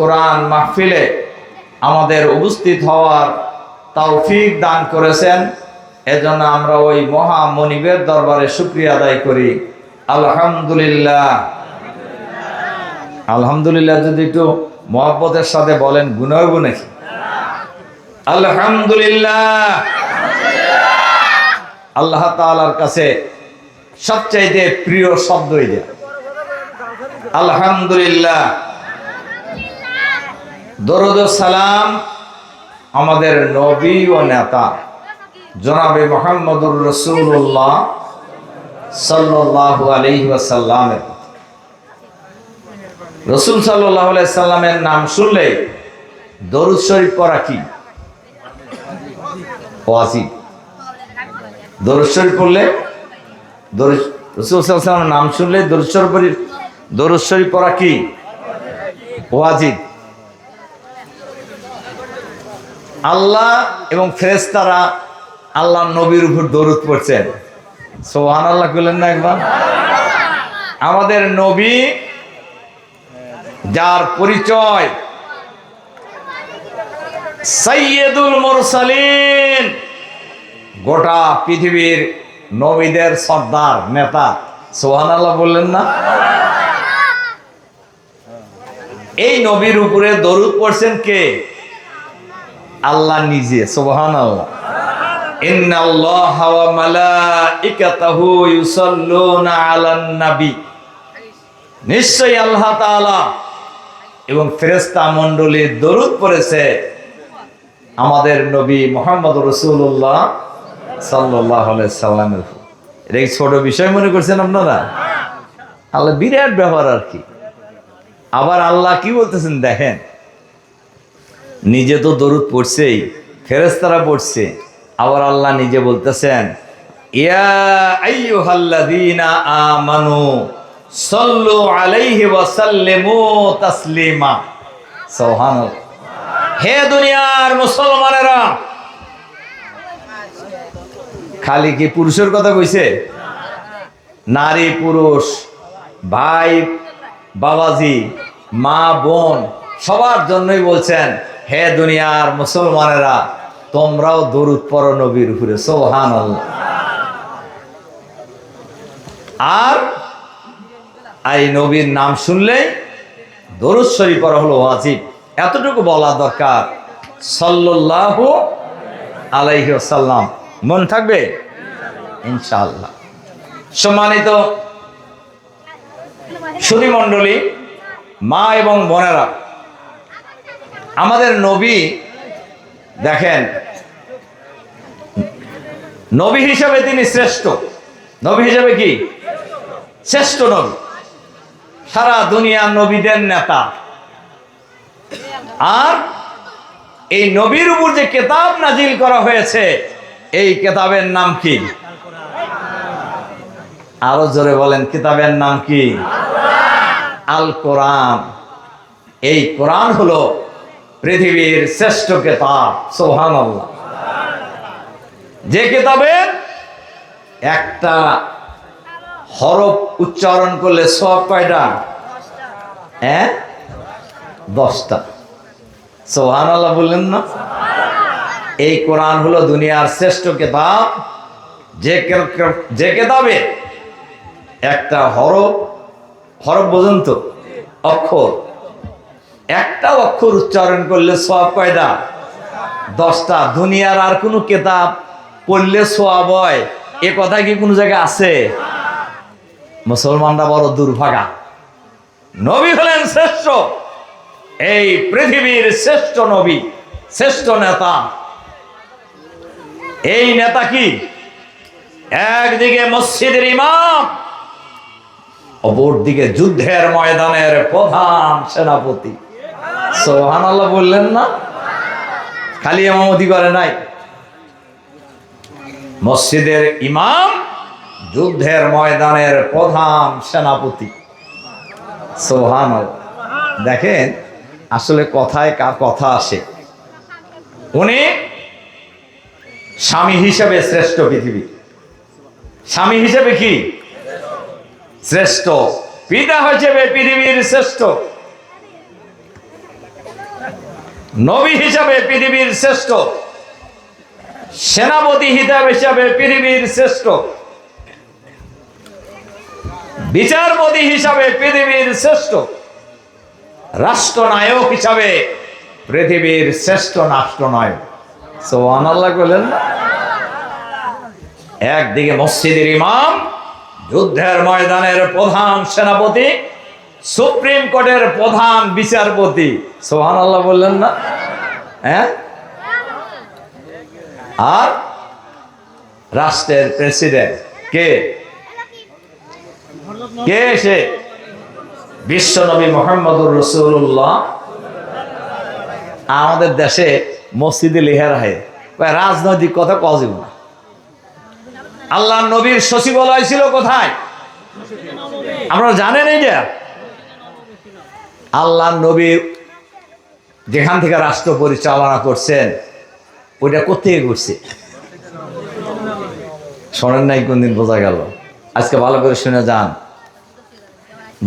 কোরআন মাহফিলে আমাদের উপস্থিত হওয়ার তৌফিক দান করেছেন। এজন্য আমরা ওই মহা মনিবের দরবারে শুক্রিয়া আদায় করি। আলহামদুলিল্লাহ। আলহামদুলিল্লাহ যদি একটু মহব্বতের সাথে বলেন গুনব নাকি? আলহামদুলিল্লাহ। আল্লাহ তাআলার কাছে সবচাইতে প্রিয় শব্দ এটা আলহামদুলিল্লাহ। দরুদ সালাম আমাদের নবী ও নেতা, জনাবে মোহাম্মদুর রসুল্লাহ সাল্লাল্লাহু আলাইহি ওয়াসাল্লামের। রসুল সাল্লাহ সাল্লামের নাম শুনলে দরুদ শরীফ পড়া কি? দরুদ শরীফ পড়লে রসুল সাল্লামের নাম শুনলে দরুদ শরীফ দরুদ শরীফ পড়া কি? ওয়াজিব। আল্লাহ এবং ফেরেশতারা আল্লাহ নবীর উপর দরুদ পড়ছেন। সোহান আল্লাহ করলেন না একবার। আমাদের নবী যার পরিচয় সৈয়দুল মুরসালিন, গোটা পৃথিবীর নবীদের সর্দার, নেতা। সোহান আল্লাহ বললেন না। এই নবীর উপরে দরুদ পড়ছেন কে? আল্লাহ নিজে সোহান আল্লাহ আল্লাহ ওয়া মালাইকাতাহু ইউসাল্লুনা আলান নিশ্চয়ই আল্লাহ তাআলা এবং ফেরেশতা মণ্ডলী দরুদ পড়েছে আমাদের নবী মোহাম্মদ রসুল্লাহ সাল্লাহ সাল্লামের এটা কি ছোট বিষয় মনে করছেন আপনারা? আল্লাহ বিরাট ব্যাপার আর কি। আবার আল্লাহ কি বলতেছেন দেখেন? নিজে তো দরুদ পড়ছেই ফেরেস্তারা পড়ছে। আবার আল্লাহ নিজে বলতেছেন তাসলিমা। হে দুনিয়ার মুসলমানেরা, খালি কি পুরুষের কথা কইছে? নারী, পুরুষ, ভাই, বাবাজি, মা, বোন, সবার জন্যই বলছেন হে দুনিয়ার মুসলমানেরা, তোমরাও দরুদ পর নবীর উপরে সোহান আর এই নবীর নাম শুনলেই দরুদ শরীফ পড়া হলো ওয়াজিব। এতটুকু বলা দরকার। সাল্লাল্লাহু আলাইহি সাল্লাম মন থাকবে? ইনশাআল্লাহ। সম্মানিত সুধী মণ্ডলী, মা এবং বোনেরা আমাদের নবী, দেখেন, নবী হিসাবে তিনি শ্রেষ্ঠ। নবী হিসাবে কি? শ্রেষ্ঠ নবী। সারা দুনিয়ার নবীদের নেতা। আর এই নবীর উপর যে কেতাব নাজিল করা হয়েছে, এই কেতাবের নাম কি? আরও জোরে বলেন, কিতাবের নাম কি? আল কোরআন। এই কোরআন হলো পৃথিবীর শ্রেষ্ঠ কেতাব সোহান যে কেতাবের একটা হরফ উচ্চারণ করলে সব কয়টা? হ্যাঁ? দশটা। সোহান আল্লাহ বললেন না? এই কোরআন হলো দুনিয়ার শ্রেষ্ঠ কেতাব। যে যে কেতাবে একটা হরফ হরফ বোঝেন তো, অক্ষর। একটা অক্ষর উচ্চারণ করলে সব কয়টা দশটা। দুনিয়ার আর কোনো কেতাব পড়লে সোয়াব হয়। এ কথা কি কোনো জায়গায় আছে? মুসলমানরা বড় দুর্ভাগা। নবী হলেন শ্রেষ্ঠ। এই পৃথিবীর শ্রেষ্ঠ নবী, শ্রেষ্ঠ নেতা। এই নেতা কি? একদিকে মসজিদের ইমাম, অপরদিকে যুদ্ধের ময়দানের প্রধান সেনাপতি। সোহান আল্লাহ বললেন না। খালি এমামতি করে নাই। মসজিদের ইমাম যুদ্ধের ময়দানের প্রধান সেনাপতি। সোহান। দেখেন, আসলে কথায় কার কথা আসে। উনি স্বামী হিসেবে শ্রেষ্ঠ পৃথিবী। স্বামী হিসেবে কি? শ্রেষ্ঠ। পিতা হিসেবে পৃথিবীর শ্রেষ্ঠ। নবী হিসাবে পৃথিবীর শ্রেষ্ঠ। সেনাপতি হিসাব হিসাবে পৃথিবীর শ্রেষ্ঠ। বিচারপতি হিসাবে পৃথিবীর শ্রেষ্ঠ। রাষ্ট্রনায়ক হিসাবে পৃথিবীর শ্রেষ্ঠ রাষ্ট্রনায়ক। সোহান আল্লাহ বললেন? একদিকে মসজিদের ইমাম, যুদ্ধের ময়দানের প্রধান সেনাপতি সুপ্রিম কোর্টের প্রধান বিচারপতি। সোহান আল্লাহ বললেন না? হ্যাঁ? আর রাষ্ট্রের প্রেসিডেন্ট কে? কে সে? বিশ্বনবী মোহাম্মদুর রসুল্লাহ আমাদের দেশে মসজিদে লেখা রাখে রাজনৈতিক কথা কজিব না। আল্লাহ নবীর সচিবালয় ছিল কোথায়? আমরা জানেন যে আল্লাহ নবী যেখান থেকে রাষ্ট্র পরিচালনা করছেন, ওইটা কোথেকে করছে শোনেন নাই কোনদিন, বোঝা গেল। আজকে ভালো করে শুনে যান।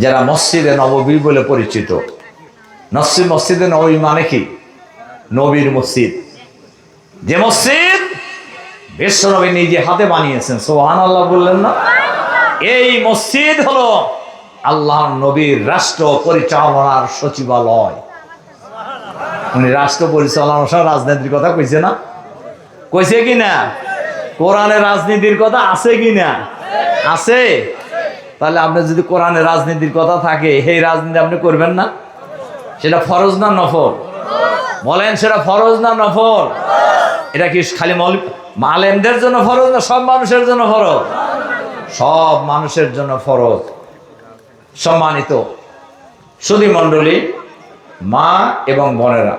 যারা মসজিদে নববী বলে পরিচিত নসিব মসজিদে নবী মানে কি? নবীর মসজিদ। যে মসজিদ বিশ্বনবী নিজে হাতে বানিয়েছেন সোহান আল্লাহ বললেন না? এই মসজিদ হলো আল্লাহ নবীর রাষ্ট্র পরিচালনার সচিবালয়। উনি রাষ্ট্র পরিচালনার সময় রাজনীতির কথা কইছে না? কইছে কি না? কোরআনের রাজনীতির কথা আছে কি না? আছে। তাহলে আপনার যদি কোরআনের রাজনীতির কথা থাকে সেই রাজনীতি আপনি করবেন না? সেটা ফরজ না নফল? বলেন, সেটা ফরজ না নফল? এটা কি খালি মালেমদের জন্য ফরজ না সব মানুষের জন্য ফরজ? সব মানুষের জন্য ফরজ। সম্মানিত সুধী মণ্ডলী, মা এবং বোনেরা।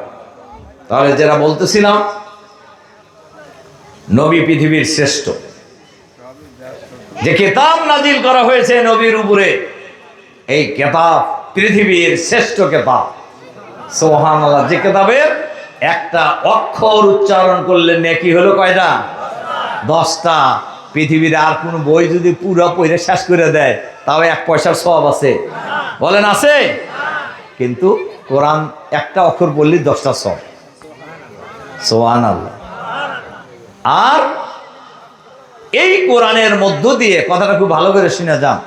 তাহলে যেটা বলতেছিলাম, নবী পৃথিবীর শ্রেষ্ঠ। যে কেতাব নাজিল করা হয়েছে নবীর উপরে, এই কেতাব পৃথিবীর শ্রেষ্ঠ কেতাব। সোহান যে কেতাবের একটা অক্ষর উচ্চারণ করলে নেকি হলো কয়টা? দশটা। পৃথিবীর আর কোনো বই যদি পুরো পড়ে শেষ করে দেয় তাও এক পয়সার সব আছে। বলেন, আছে? কিন্তু কোরআন একটা অক্ষর বললি দশটা সব সোহান আল্লাহ আর এই কোরআনের মধ্য দিয়ে, কথাটা খুব ভালো করে শুনে যান।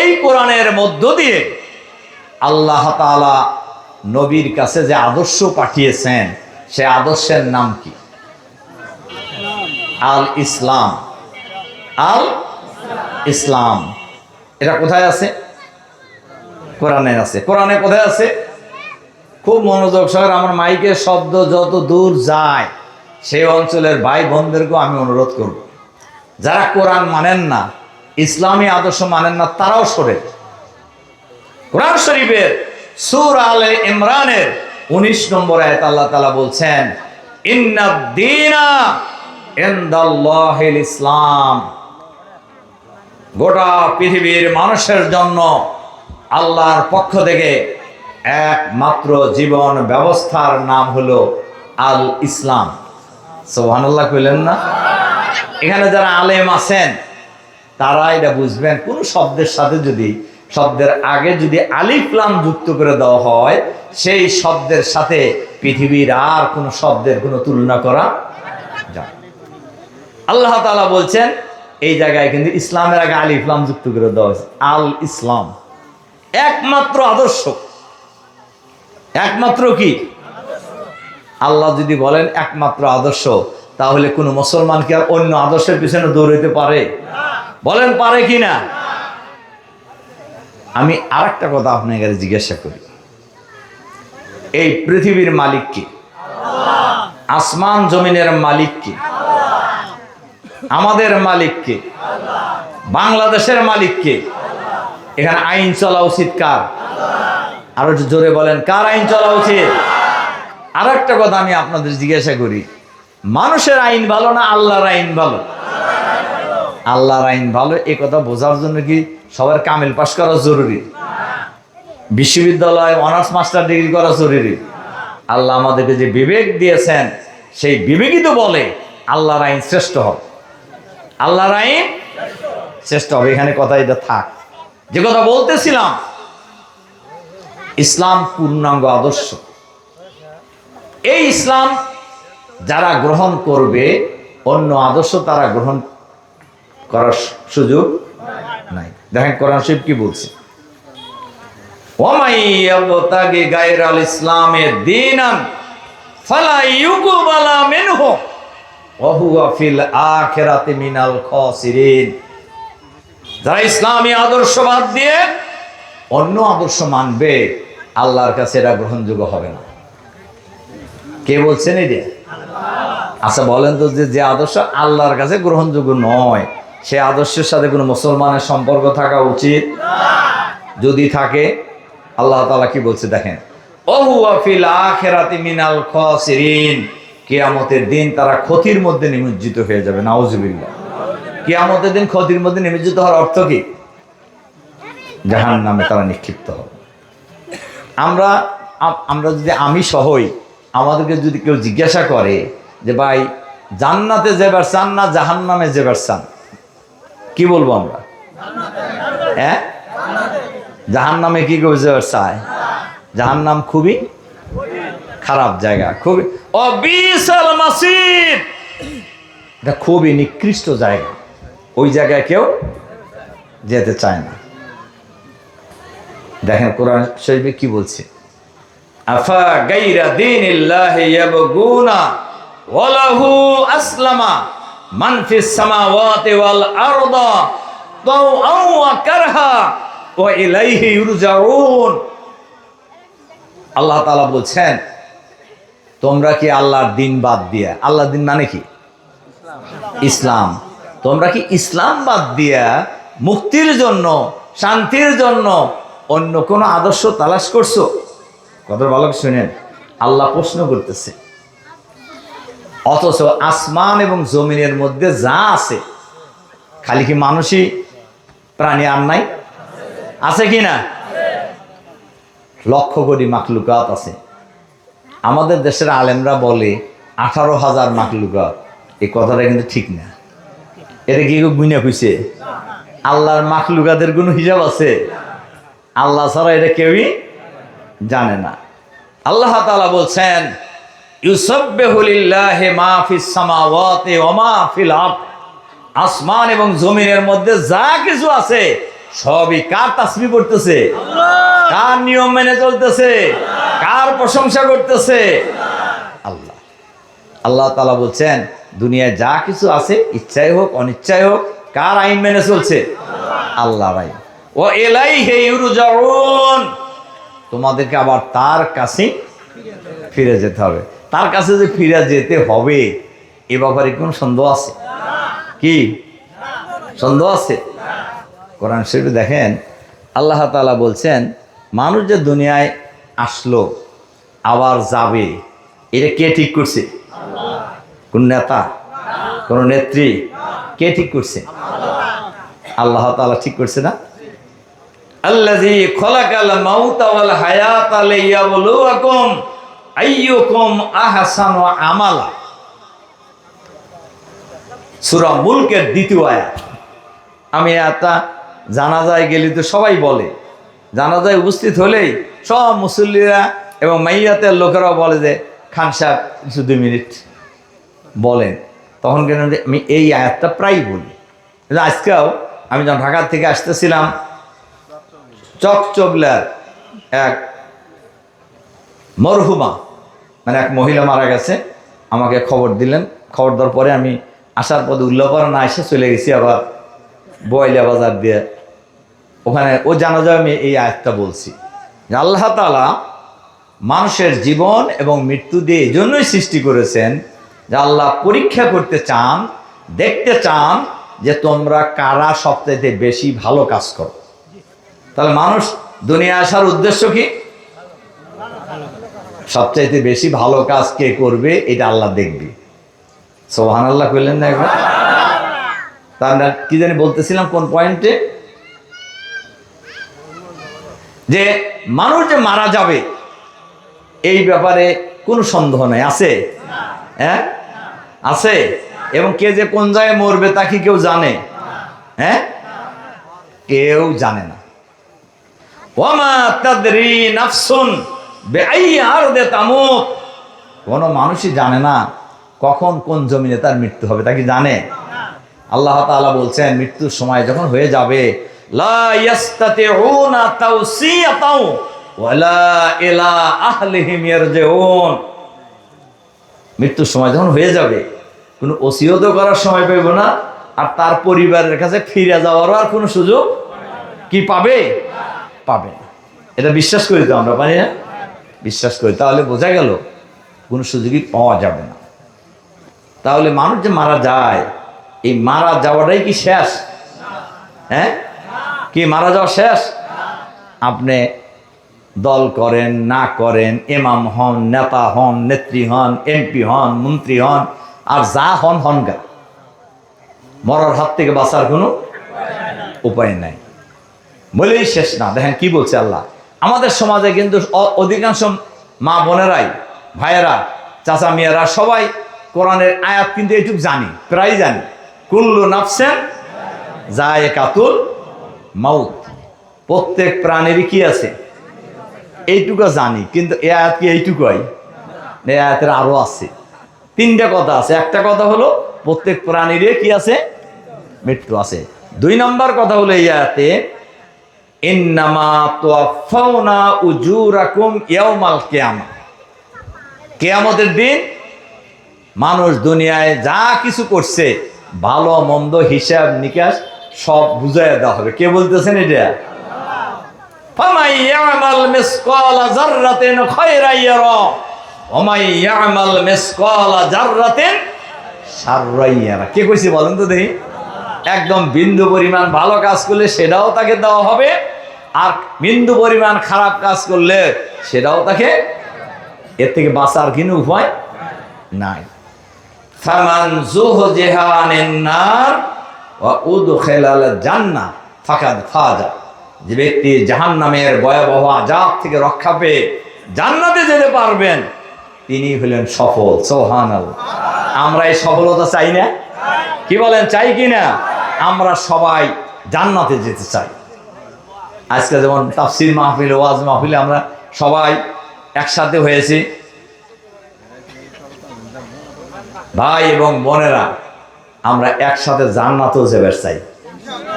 এই কোরআনের মধ্য দিয়ে আল্লাহ তাআলা নবীর কাছে যে আদর্শ পাঠিয়েছেন, সে আদর্শের নাম কি? আল ইসলাম আল ইসলাম। এটা কোথায় আছে? কোরআনে আছে। কোরআনে কোথায় আছে? খুব মনোযোগ সহকারে আমার মাইকের শব্দ যত দূর যায়, সেই অঞ্চলের ভাই বোনদেরকেও আমি অনুরোধ করব। যারা কোরআন মানেন না, ইসলামী আদর্শ মানেন না, তারাও সরে কোরআন শরীফের সুর আলে ইমরানের উনিশ নম্বর আয়াত আল্লাহ তালা বলছেন ইসলাম। গোটা পৃথিবীর মানুষের জন্য আল্লাহর পক্ষ থেকে একমাত্র জীবন ব্যবস্থার নাম হলো আল ইসলাম। সোহানুল্লাহ কইলেন না? এখানে যারা আলেম আছেন, তারা এটা বুঝবেন। কোন শব্দের সাথে যদি, শব্দের আগে যদি আলিফলাম যুক্ত করে দেওয়া হয়, সেই শব্দের সাথে পৃথিবীর আর কোনো শব্দের কোনো তুলনা করা যায় আল্লাহ তাআলা বলছেন এই জায়গায় কিন্তু ইসলামের আগে আলিফলাম যুক্ত করে দেওয়া হয়েছে। আল ইসলাম। একমাত্র আদর্শ। একমাত্র কি? আল্লাহ যদি বলেন একমাত্র আদর্শ, তাহলে কোনো মুসলমান কি আর অন্য আদর্শের পিছনে দৌড়াইতে পারে? বলেন পারে কি না? আমি আর একটা কথা আপনার কাছে জিজ্ঞাসা করি। এই পৃথিবীর মালিক কি? আসমান জমিনের মালিক কি? আমাদের মালিক কে বাংলাদেশের মালিক কে এখানে আইন চলা উচিত কার? আরও জোরে বলেন, কার আইন চলা উচিত? আর একটা কথা আমি আপনাদের জিজ্ঞাসা করি, মানুষের আইন ভালো না আল্লাহর আইন ভালো? আল্লাহর আইন ভালো, এ কথা বোঝার জন্য কি সবার কামিল পাস করা জরুরি? বিশ্ববিদ্যালয়ে, অনার্স, মাস্টার ডিগ্রি করা জরুরি? আল্লাহ আমাদেরকে যে বিবেক দিয়েছেন, সেই বিবেকই তো বলে আল্লাহর আইন শ্রেষ্ঠ হবে। আল্লাহর আইন শ্রেষ্ঠ হবে, এখানে কথা এটা থাক। যে কথা বলতেছিলাম, ইসলাম পূর্ণাঙ্গ আদর্শ। এই ইসলাম যারা গ্রহণ করবে, অন্য আদর্শ তারা গ্রহণ করার সুযোগ নাই। দেখেন কোরআন শিব কি বলছে? ওমাই ইয়াবতাগি গায়রাল ইসলামে দীনান ফালা ওয়া হুয়া ফিল আখিরাতি মিনাল খাসিরিন। যারা ইসলামী আদর্শ বাদ দিয়ে অন্য আদর্শ মানবে, আল্লাহর কাছে এটা গ্রহণযোগ্য হবে না। কে বলছেন যে? আচ্ছা বলেন তো যে যে আদর্শ আল্লাহর কাছে গ্রহণযোগ্য নয়, সে আদর্শের সাথে কোনো মুসলমানের সম্পর্ক থাকা উচিত? যদি থাকে, আল্লাহ তাআলা কি বলছে দেখেন? ওহু আফিল আখিরাতি মিনাল খাসিরিন। কিয়ামতের দিন তারা ক্ষতির মধ্যে নিমজ্জিত হয়ে যাবে, নাউজুবিল্লাহ। কেয়ামতের দিন ক্ষতির মধ্যে নিমজ্জিত হওয়ার অর্থ কি? জাহান নামে তারা নিক্ষিপ্ত হবে। আমরা আমরা যদি আমি সহই আমাদেরকে যদি কেউ জিজ্ঞাসা করে যে, ভাই, জান্নাতে যেবার চান না জাহান নামে যেবার চান? কি বলব আমরা? হ্যাঁ? জাহান নামে কি করে যেবার চায়? জাহান নাম খুবই খারাপ জায়গা, খুবই অবিশাল মাসির এটা খুবই নিকৃষ্ট জায়গা। ওই জায়গায় কেউ যেতে চায় না। দেখেন কোরআন শরীফে কি বলছে? আফা গাইরা ইয়াবগুনা ওয়ালাহু আসলামা মান ফিস সামাওয়াতি ওয়াল আরদা তাওআন ওয়া কারহা ওয়া ইলাইহি ইউরজাউন। আল্লাহ তাআলা বলছেন তোমরা কি আল্লাহর দিন বাদ দিয়া, আল্লাহর দিন মানে কি? ইসলাম। তোমরা কি ইসলাম বাদ দিয়া মুক্তির জন্য, শান্তির জন্য অন্য কোনো আদর্শ তালাশ করছ? কত ভালো শুনেন। আল্লাহ প্রশ্ন করতেছে, অথচ আসমান এবং জমিনের মধ্যে যা আছে, খালি কি মানুষই প্রাণী আর নাই? আছে কি না? লক্ষ কোটি মাকলুকাত আছে। আমাদের দেশের আলেমরা বলে আঠারো হাজার মাকলুকাত এই কথাটা কিন্তু ঠিক না। এটা কি গুইনা কইছে? আল্লাহর মাকলুকাতের কোনো হিসাব আছে? আল্লাহ ছাড়া এটা কেউই জানে না। আল্লাহ তালা বলছেন আসমান এবং জমিনের মধ্যে যা কিছু আছে সবই কার তাসবিহ করতেছে কার নিয়ম মেনে চলতেছে? কার প্রশংসা করতেছে? আল্লাহ। আল্লাহ তালা বলছেন দুনিয়ায় যা কিছু আছে ইচ্ছাই হোক অনিচ্ছাই হোক কার আইন মেনে চলছে? আল্লাহর আইন ও এলাই হে ইউরুজাউন তোমাদেরকে আবার তার কাছে ফিরে যেতে হবে। তার কাছে যে ফিরে যেতে হবে এ ব্যাপারে কোন সন্দেহ আছে? কি? সন্দেহ আছে? কোরআন শরীফে দেখেন, আল্লাহ তাআলা বলছেন, মানুষ যে দুনিয়ায় আসলো, আবার যাবে, এটা কে ঠিক করছে? কোন নেতা? কোন নেত্রী? কে ঠিক করছে? আল্লাহ তাআলা ঠিক করছে না? দ্বিতীয় আমি এটা জানাজায় গেলে তো সবাই বলে। জানাজায় উপস্থিত হলেই সব মুসল্লিরা এবং মাইয়াতের লোকেরাও বলে যে, খান সাহেব, কিছু দুই মিনিট বলেন। তখন কেন আমি এই আয়াতটা প্রায় বলি। আজকেও আমি যখন ঢাকা থেকে আসতেছিলাম, চকচবলার এক মরহুমা মানে এক মহিলা মারা গেছে, আমাকে খবর দিলেন। খবর দেওয়ার পরে আমি আসার পথে উল্লাপাড়া না এসে চলে গেছি আবার বয়লা বাজার দিয়ে, ওখানে ও জানা যায় আমি এই আয়াতটা বলছি। আল্লাহ তালা মানুষের জীবন এবং মৃত্যু দিয়ে এই জন্যই সৃষ্টি করেছেন যে আল্লাহ পরীক্ষা করতে চান, দেখতে চান যে তোমরা কারা সবচাইতে বেশি ভালো কাজ করো। তাহলে মানুষ দুনিয়া আসার উদ্দেশ্য কি? সবচাইতে বেশি ভালো কাজ কে করবে, এটা আল্লাহ দেখবে। সোহান আল্লাহ করলেন না একবার? তার না কি জানি বলতেছিলাম কোন পয়েন্টে? যে মানুষ যে মারা যাবে, এই ব্যাপারে কোনো সন্দেহ নাই, আছে? হ্যাঁ? আছে? এবং কে যে কোন জায়গায় মরবে তা কি কেউ জানে? হ্যাঁ? কেউ জানে না। ওয়ামা তাদরি নাফসুন কোনো মানুষই জানে না কখন কোন জমিনে তার মৃত্যু হবে, তা কি জানে? আল্লাহ তাআলা বলছেন, মৃত্যুর সময় যখন হয়ে যাবে মৃত্যুর সময় যখন হয়ে যাবে, কোনো ওসিয়তও করার সময় পাইব না, আর তার পরিবারের কাছে ফিরে যাওয়ারও আর কোনো সুযোগ কি পাবে? পাবে না। এটা বিশ্বাস করি তো আমরা, পারি না? বিশ্বাস করি। তাহলে বোঝা গেল, কোনো সুযোগই পাওয়া যাবে না। তাহলে মানুষ যে মারা যায় এই মারা যাওয়াটাই কি শেষ? হ্যাঁ? কি মারা যাওয়া শেষ? আপনি দল করেন, না করেন এমাম হন, নেতা হন, নেত্রী হন, এমপি হন, মন্ত্রী হন, আর যা হন হন গা। মরার হাত থেকে বাঁচার কোনো উপায় নাই। বলেই শেষ না। দেখেন কি বলছে আল্লাহ। আমাদের সমাজে কিন্তু অধিকাংশ মা বোনেরাই, ভাইয়েরা, চাচা, মেয়েরা সবাই কোরআনের আয়াত কিন্তু এইটুক জানি প্রায় জানি। কুল্লু নাফসেন যায় কাতুল মাউত। প্রত্যেক প্রাণেরই কি আছে? এইটুকু জানি, কিন্তু এ আয়াত কি এইটুকুই? এই আয়াতের আরও আছে। তিনটা কথা আছে। একটা কথা হলো, প্রত্যেক প্রাণীরই কি আছে? মৃত্যু আছে। দুই নম্বর কথা হলো এই আয়াতে কিয়ামতের দিন মানুষ দুনিয়ায় যা কিছু করছে ভালো মন্দ হিসাব নিকাশ সব বুঝাইয়া দেওয়া হবে। কে বলতেছেন এটা? কে তো দেখি। একদম বিন্দু পরিমাণ ভালো কাজ করলে সেটাও তাকে দেওয়া হবে, আর বিন্দু পরিমাণ খারাপ কাজ করলে সেটাও তাকে এর থেকে বাঁচার কিনু উপায় নাই। ফামান জুহজিহা আনিন নার ওয়া উদখিলাল জান্নাহ, ফাকাদ ফাজা। যে ব্যক্তি জাহান্নামের ভয়াবহ আজাব থেকে রক্ষা পেয়ে জান্নাতে যেতে পারবেন, তিনি হলেন সফল সোহান আমরা এই সফলতা চাই না? কি বলেন, চাই কি না? আমরা সবাই জান্নাতে যেতে চাই। আজকে যেমন তাফসির মাহফিল, ওয়াজ মাহফিলে আমরা সবাই একসাথে হয়েছি। ভাই এবং বোনেরা, আমরা একসাথে জান্নাতেও যাবে চাই।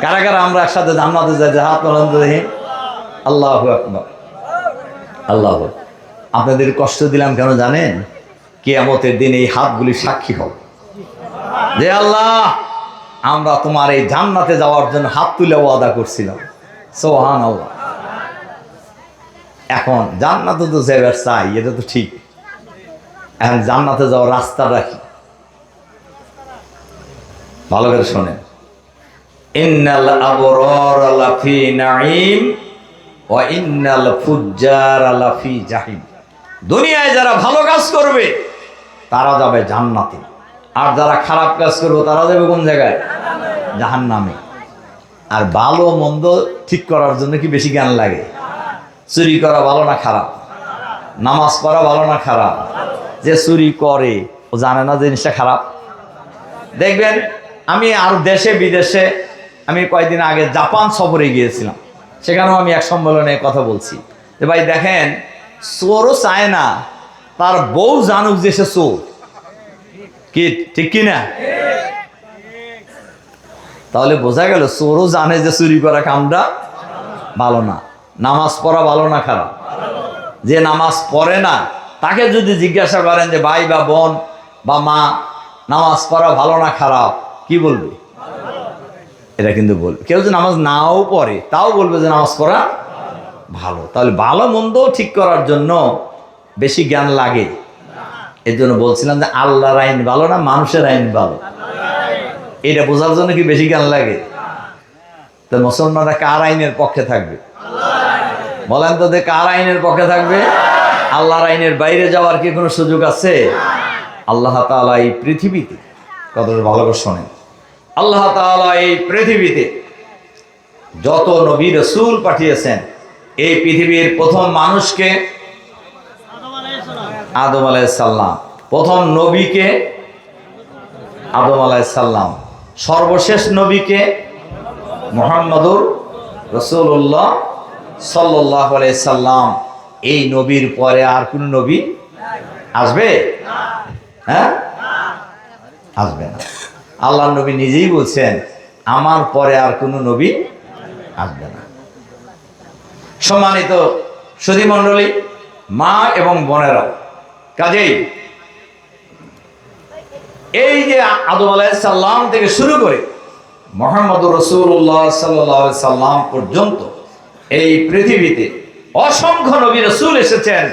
কারা কারা আমরা একসাথে জান্নাতে যাই? যে হাত দেখি। আল্লাহ আল্লাহ। আপনাদের কষ্ট দিলাম কেন জানেন? কে কেয়ামতের দিন এই হাতগুলি সাক্ষী হোক যে আল্লাহ, আমরা তোমার এই জান্নাতে যাওয়ার জন্য হাত তুলে ওয়াদা করছিলাম। সোহান আল্লাহ এখন জান্নাতে তো যাবার চাই, এটা তো ঠিক। এখন জান্নাতে যাওয়ার রাস্তা রাখি ভালো করে শোনেন। ইন্নাল আবরার লাফি নাঈম ওয়া ইন্নাল ফুজ্জার লাফি জাহিম। দুনিয়ায় যারা ভালো কাজ করবে, তারা যাবে জান্নাতে। আর যারা খারাপ কাজ করবে, তারা যাবে কোন জায়গায়? জাহান্নামে। আর ভালো মন্দ ঠিক করার জন্য কি বেশি জ্ঞান লাগে? চুরি করা ভালো না খারাপ? নামাজ পড়া ভালো না খারাপ? যে চুরি করে, ও জানে না জিনিসটা খারাপ। দেখবেন আমি আর দেশে, বিদেশে, আমি কয়েকদিন আগে জাপান সফরে গিয়েছিলাম। সেখানেও আমি এক সম্মেলনে কথা বলছি। যে ভাই দেখেন চোরও চায় না, তার বউ জানুক যে সে চোর। কি, ঠিক কি না? তাহলে বোঝা গেল চোরও জানে যে চুরি করা কামটা ভালো না। নামাজ পড়া ভালো না খারাপ? যে নামাজ পড়ে না, তাকে যদি জিজ্ঞাসা করেন যে, ভাই বা বোন বা মা, নামাজ পড়া ভালো না খারাপ? কি বলবে? এটা কিন্তু বলবে। কেউ যদি নামাজ নাও পড়ে, তাও বলবে যে নামাজ পড়া ভালো। তাহলে ভালো মন্দ ঠিক করার জন্য বেশি জ্ঞান লাগে। এর জন্য বলছিলাম যে আল্লাহর আইন ভালো না মানুষের আইন ভালো? এটা বোঝার জন্য কি বেশি জ্ঞান লাগে? তো মুসলমানরা কার আইনের পক্ষে থাকবে? বলেন তো যে কার আইনের পক্ষে থাকবে? আল্লাহর আইনের বাইরে যাওয়ার কি কোনো সুযোগ আছে? আল্লাহ তাআলা এই পৃথিবীতে, কত ভালো করে শোনেন। আল্লাহ তাআলা এই পৃথিবীতে যত নবী রসুল পাঠিয়েছেন, এই পৃথিবীর প্রথম মানুষকে আদম আলাইসাল্লাম প্রথম নবীকে আদম আলাইসাল্লাম সর্বশেষ নবীকে মোহাম্মদুর রসুল্লাহ সাল্লাহ সাল্লাম এই নবীর পরে আর কোন নবী আসবে? হ্যাঁ? আসবে না। আল্লাহ নবী নিজেই বলছেন, আমার পরে আর কোনো নবী আসবে না সম্মানিত সুধী মণ্ডলী, মা এবং বোনেরা, কাজেই এই যে আদম আলাইসাল্লাম থেকে শুরু করে মোহাম্মদ রসুল্লাহ সাল্লাহ সাল্লাম পর্যন্ত এই পৃথিবীতে অসংখ্য নবী রসুল এসেছেন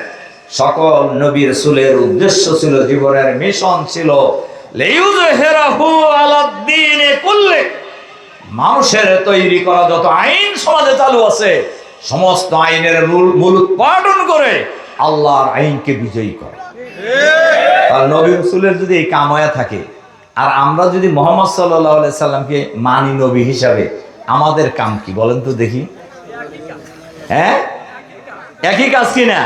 সকল নবী রসুলের উদ্দেশ্য ছিল, জীবনের মিশন ছিল। মানুষের তৈরি করা যত আইন সমাজে চালু আছে, সমস্ত আইনের মূল উৎপাদন করে আল্লাহর আইনকে বিজয়ী করে। আর নবী রসুলের যদি এই কাময়া থাকে, আর আমরা যদি মোহাম্মদ সাল্লাহ সাল্লামকে মানি নবী হিসাবে, আমাদের কাম কি বলেন তো দেখি। হ্যাঁ? একই কাজ কিনা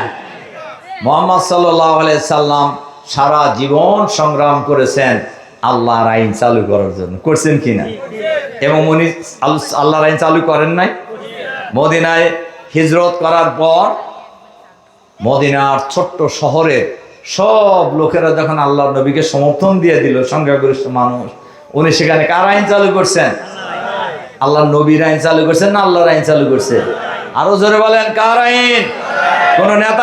মোহাম্মদ সাল্লাহ সাল্লাম সারা জীবন সংগ্রাম করেছেন আল্লাহর আইন চালু করার জন্য। করছেন কিনা এবং উনি আল- আল্লাহর আইন চালু করেন নাই? মদিনায় হিজরত করার পর মদিনার ছোট্ট শহরে সব লোকেরা যখন আল্লাহ নবীকে সমর্থন দিয়ে দিল, সংখ্যাগরিষ্ঠ মানুষ, উনি সেখানে কার আইন চালু করছেন? আল্লাহ নবীর আইন চালু করছেন না আল্লাহর আইন চালু করছে? আরও জোরে বলেন, কার আইন? কোন নেতা